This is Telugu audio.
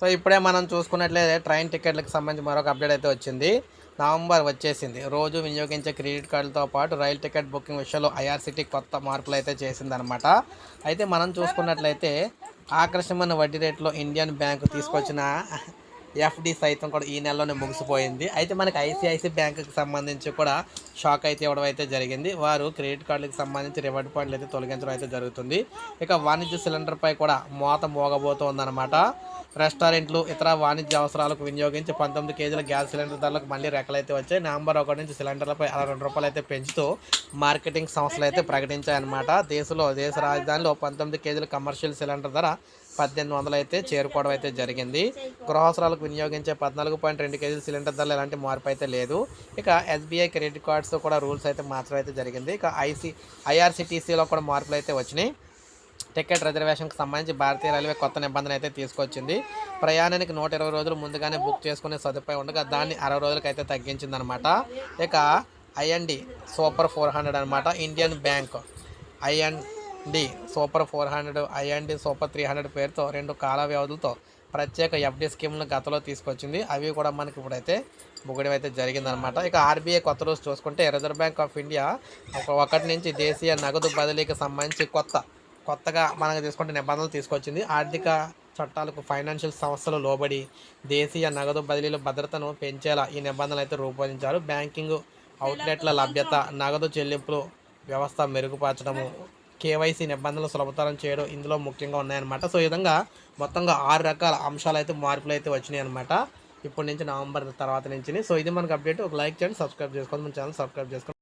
సో ఇప్పుడే మనం చూసుకున్నట్లయితే ట్రైన్ టికెట్లకు సంబంధించి మరొక అప్డేట్ అయితే వచ్చింది. నవంబర్ వచ్చేసింది. రోజు వినియోగించే క్రెడిట్ కార్డులతో పాటు రైలు టికెట్ బుకింగ్ విషయంలో ఐఆర్సిటీ కొత్త మార్పులు అయితే చేసిందనమాట అయితే మనం చూసుకున్నట్లయితే ఆకర్షమైన వడ్డీ రేట్లో ఇండియన్ బ్యాంకు తీసుకొచ్చిన ఎఫ్డి సైతం కూడా ఈ నెలలోనే ముగిసిపోయింది. అయితే మనకి ఐసిఐసి బ్యాంకుకి సంబంధించి కూడా షాక్ అయితే ఇవ్వడం అయితే జరిగింది. వారు క్రెడిట్ కార్డులకు సంబంధించి రివార్డ్ పాయింట్లు అయితే తొలగించడం అయితే జరుగుతుంది. ఇక వాణిజ్య సిలిండర్పై కూడా మోత మోగబోతోందనమాట రెస్టారెంట్లు ఇతర వాణిజ్య అవసరాలకు వినియోగించి పంతొమ్మిది కేజీల గ్యాస్ సిలిండర్ ధరలకు మళ్ళీ రెక్కలైతే వచ్చాయి. నవంబర్ ఒకటి నుంచి సిలిండర్లపై అరవై రెండు రూపాయలు అయితే పెంచుతూ మార్కెటింగ్ సంస్థలు అయితే ప్రకటించాయన్నమాట. దేశంలో దేశ రాజధానిలో పంతొమ్మిది కేజీల కమర్షియల్ సిలిండర్ ధర పద్దెనిమిది వందలు అయితే చేరుకోవడం అయితే జరిగింది. గృహవసరాలకు వినియోగించే పద్నాలుగు పాయింట్ రెండు కేజీల సిలిండర్ ధరలు ఎలాంటి మార్పు అయితే లేదు. ఇక ఎస్బీఐ క్రెడిట్ కార్డ్స్ కూడా రూల్స్ అయితే మార్చడం అయితే జరిగింది. ఇక ఐసీ ఐఆర్సిటీసీలో కూడా మార్పులు అయితే వచ్చినాయి. టికెట్ రిజర్వేషన్కి సంబంధించి భారతీయ రైల్వే కొత్త నిబంధన అయితే తీసుకొచ్చింది. ప్రయాణానికి నూట ఇరవై రోజులు ముందుగానే బుక్ చేసుకునే సదుపాయం ఉండగా దాన్ని అరవై రోజులకి అయితే తగ్గించిందనమాట ఇక ఐఎన్డి సూపర్ ఫోర్ హండ్రెడ్ అనమాట Indian bank IN D super four hundred IND super three hundred పేరుతో రెండు కాల వ్యవధులతో ప్రత్యేక ఎఫ్డి స్కీమ్ను గతంలో తీసుకొచ్చింది. అవి కూడా మనకి ఇప్పుడైతే ముగడం అయితే జరిగిందనమాట ఇక ఆర్బీఐ కొత్త రోజు చూసుకుంటే రిజర్వ్ బ్యాంక్ ఆఫ్ ఇండియా ఒకటి నుంచి దేశీయ నగదు బదిలీకి సంబంధించి కొత్త కొత్తగా మనకు తీసుకుంటే నిబంధనలు తీసుకొచ్చింది. ఆర్థిక చట్టాలకు ఫైనాన్షియల్ సంస్థలు లోబడి దేశీయ నగదు బదిలీల భద్రతను పెంచేలా ఈ నిబంధనలు అయితే రూపొందించారు. బ్యాంకింగ్ అవుట్లెట్ల లభ్యత నగదు చెల్లింపులు వ్యవస్థ మెరుగుపరచడము కేవైసీ నిబంధనలు సులభతరం చేయడం ఇందులో ముఖ్యంగా ఉన్నాయన్నమాట. సో ఈ విధంగా మొత్తంగా ఆరు రకాల అంశాలు అయితే మార్పులు అయితే వచ్చినాయి అనమాట ఇప్పటి నుంచి నవంబర్ తర్వాత నుంచి సో ఇది మనకు అప్డేట్. ఒక లైక్ చేయండి సబ్స్క్రైబ్ చేసుకోండి. మన ఛానల్ సబ్స్క్రైబ్ చేసుకోండి.